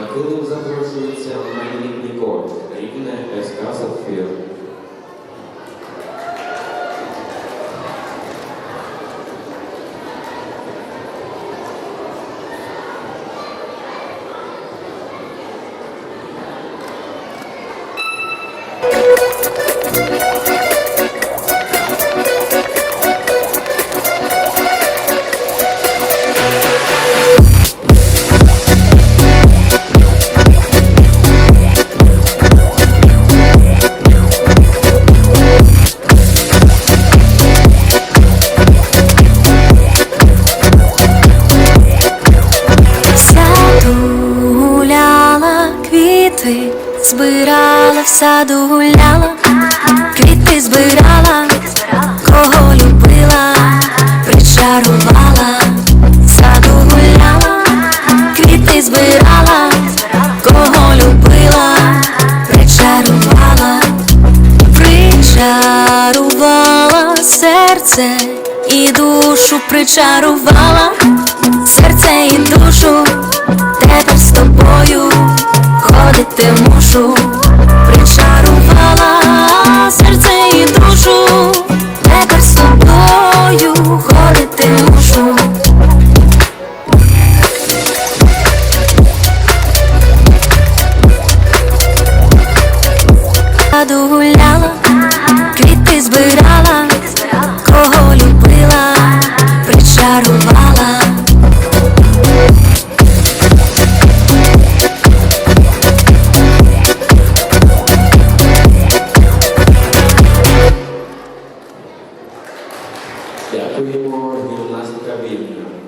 На хвилину запрошується Майлік Ніколь, рівне збирала, в саду гуляла, квіти збирала, кого любила, причарувала, в саду гуляла, квіти збирала, кого любила, причарувала, причарувала серце і душу причарувала, серце і душу, тепер з тобою ходити azul. Дякуємо гімнастика вільна.